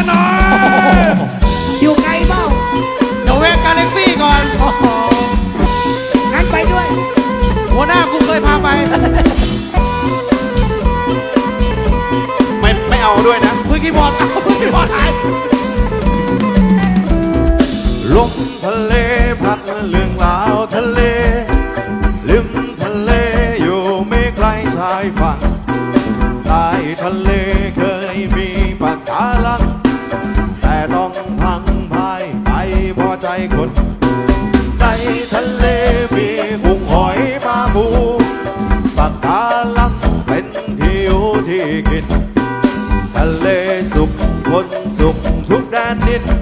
กันหน่อย อยู่ไกลเปล่าเดี๋ยวแวะกาแล็กซี่ก่อนโอ้โหงั้นไปด้วย หัวหน้ากูเคยพาไป ไม่ไม่เอาด้วยนะคุยคีย์บอร์ดเอาคุยคีย์บอร์ดหายลมทะเลพัดมาเรื่องราวทะเล ริมทะเลอยู่ไม่ไกลชายฝั่งใต้ทะเลเคยมีปากกาลังแต่ต้องพังพายไปพอใจคนในทะเลมีกุ้งหอยปลาบูปากกาลังเป็นที่อยู่ที่กิน ทะเลสุขคนสุขทุกแดนดิน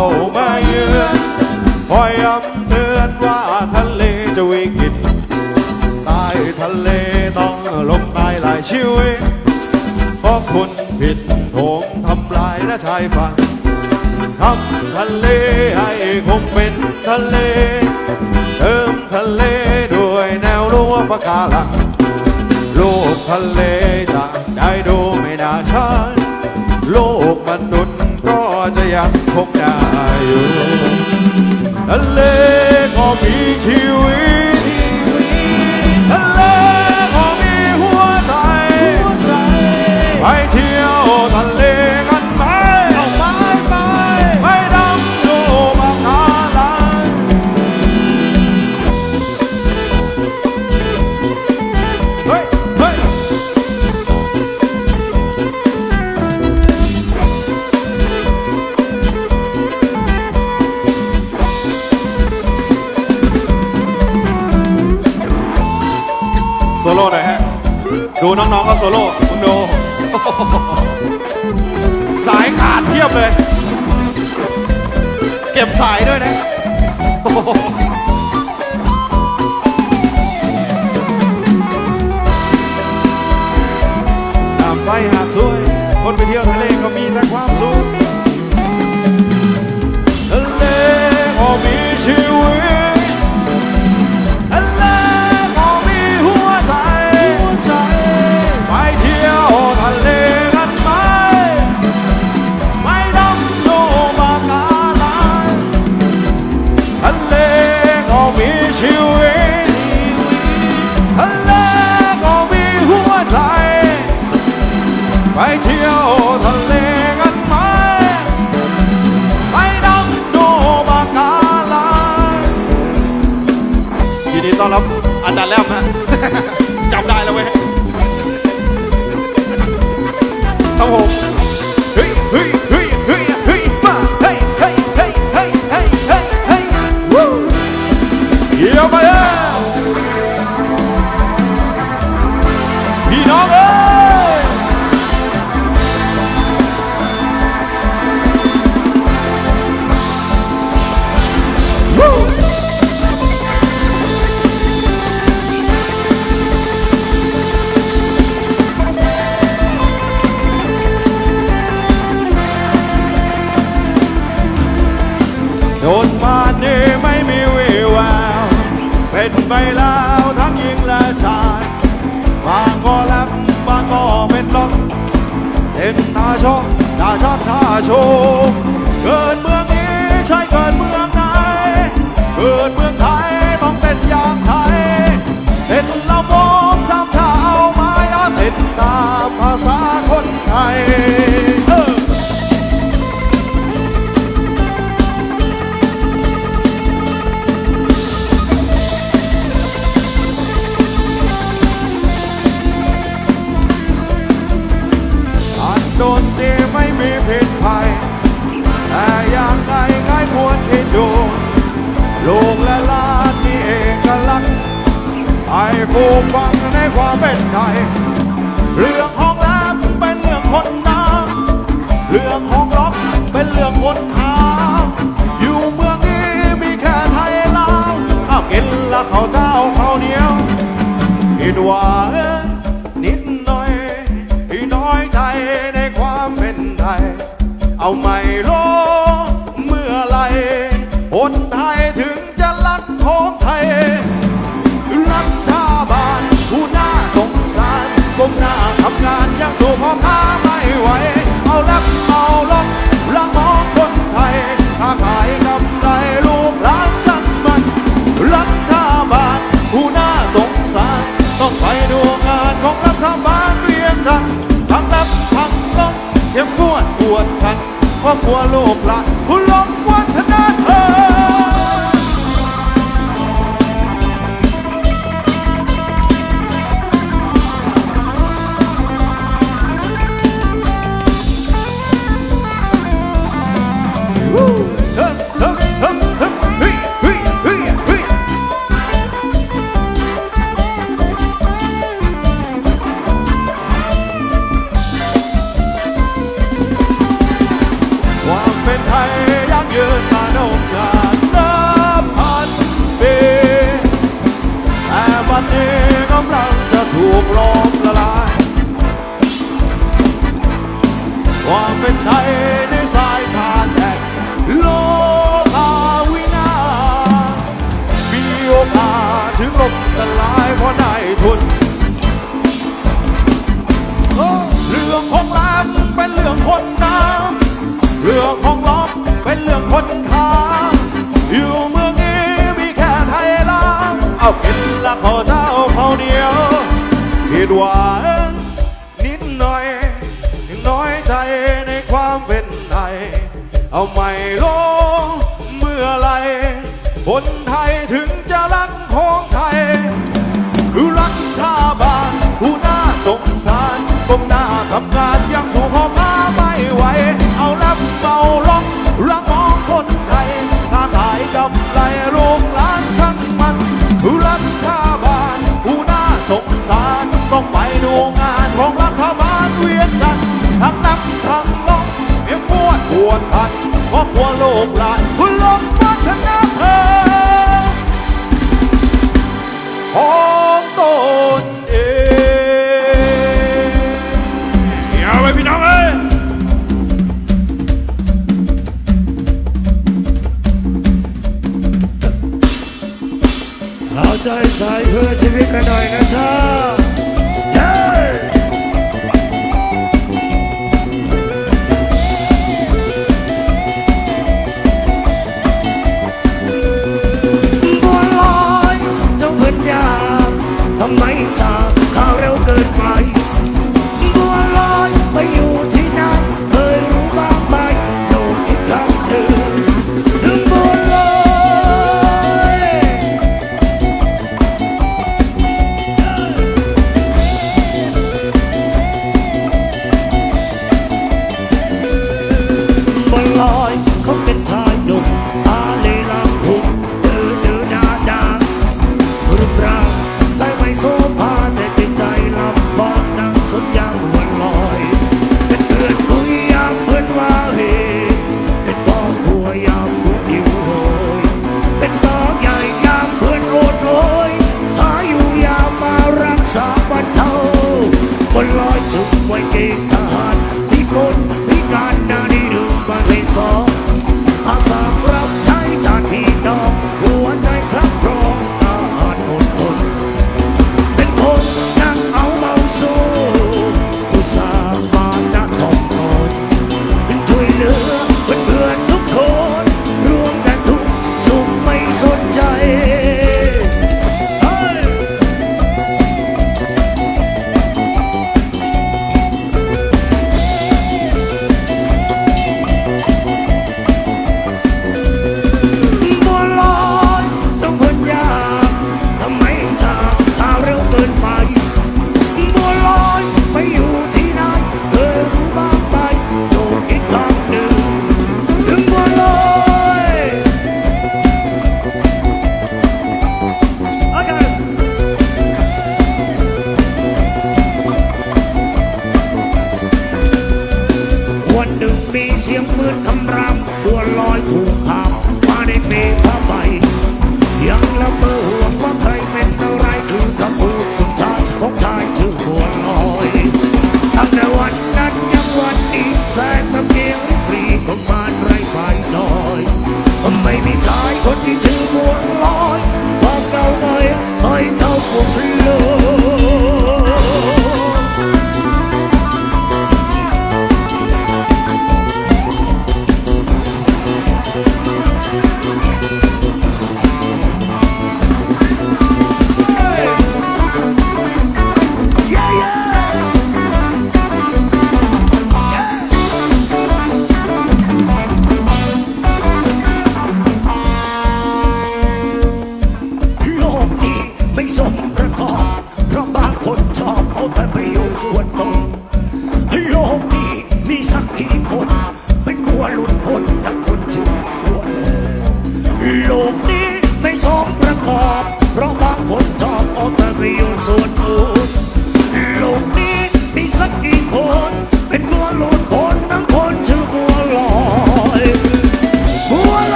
มามาเยือนคอยย้ำเตือนว่าทะเลจะวิกฤตใต้ทะเลต้องลมตายหลายชีวิตเพราะคุณผิดโถงทำลายและชายฝั่งทำทะเลให้คงเป็นทะเล เติมทะเลด้วยแนวรั้วปะการังโลกทะเลจะได้ดูไม่น่าใช่โลกมนุษย จะยังคงได้อยู่ทะเล ดูน้องๆก็โซโล่คุณดูสายขาดเพียบเลย เก็บสายด้วยนะน้ำใสหาดสวย คนไปเที่ยวทะเลก็มีแต่ความสุขทะเลก็มีชีวิต จำได้แล้วเว้ยครับผม ไปแล้วทั้งหญิงและชายบางก็แลบบางก็เป็นล็อกเต้นตาชกตาชักตาโชว์เกิดเมืองนี้ใช่เกิดเมืองไหนเกิดเมืองไทยต้องเต้นอย่างไทยเต้นละโมงสามชาเอาไม้อาเต้นตามภาษาคนไทย fall, but they were bent ครอบครัวลูกหลาน เป็นละข้าเจ้าเขาเดียวผิดหวังนิดหน่อยยังน้อยใจในความเป็นไทย เอาใหม่ลงเมื่อไรคนไทยถึงจะรักของไทย คือรักชาบ้านผู้น่าสงสารก้มหน้าทำงาน เวียนกันทั้งนับทั้งลมเพียงปวดปวดพันเพราะกลัวโลกหลานคุณลง ทำไมจากข้าเราเกิดมา Oh,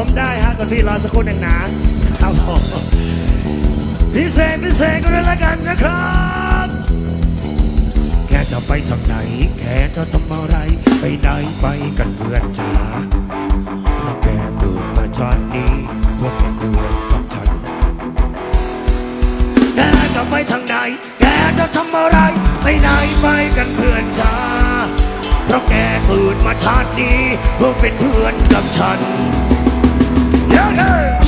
ผมได้ฮะคุณพี่รอสักครู่หนึ่งนะครับผมพิเศษพิเศษกันเลยละกันนะครับแกจะไปทางไหน แกจะทำอะไร ไปไหนไปกันเพื่อนจ๋าเพราะแกเกิดมาชาตินี้เพื่อเป็นเพื่อนกับฉันแกจะไปทางไหนแกจะทำอะไรไปไหนไปกันเพื่อนจ้าเพราะแกเกิดมาชาตินี้เพื่อเป็นเพื่อนกับฉัน เ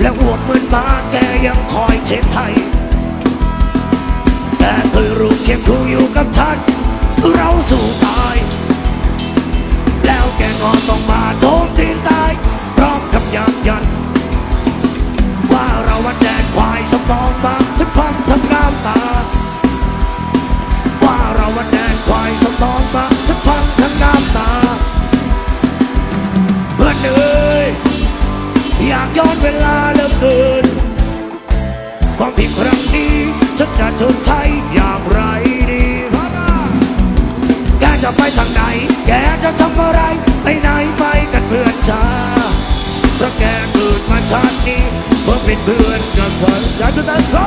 และอวกเหมือนมาแกยังคอยเช็ดให้แต่เคยรู้เคียงคู่อยู่กับฉันเราสู้ตาย แล้วแกงอนต้องมาโทมตีนตายพร้อมกับยันยัน ว่าเราวันแดนควายสมองบางฉันฟังทั้งน้ำตา ว่าเราวันแดนควายสมองบางฉันฟังทั้งน้ำตา อนเวลาเหลือเกิน ความผิดครั้งนี้ฉันจะชดใช้อย่างไรดีพะนะแกจะไปทางไหน แกจะทำอะไร ไปไหนไปกันเพื่อนจ้าเพราะแกเกิดมาชาตินี้เพื่อเป็นเพื่อนกับเธอจะจะได้โซ่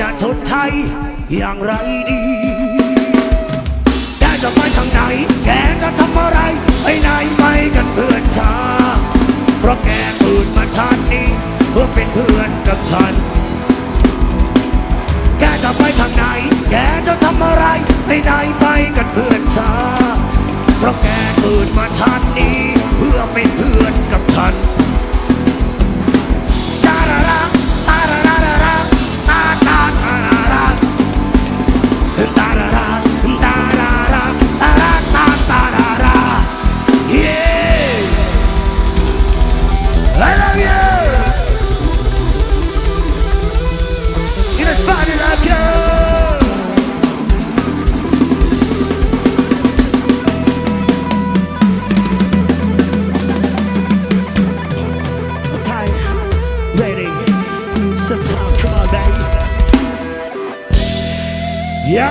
จะชดใช้อย่างไรดี แกจะไปทางไหน แกจะทำอะไรไปไหนไปกันเพื่อนชาเพราะแกตื่นมาชาตินี้เพื่อเป็นเพื่อนกับฉัน แกจะไปทางไหน แกจะทำอะไรไปไหนไปกันเพื่อนชาเพราะแกตื่นมาชาตินี้เพื่อเป็นเพื่อนกับฉัน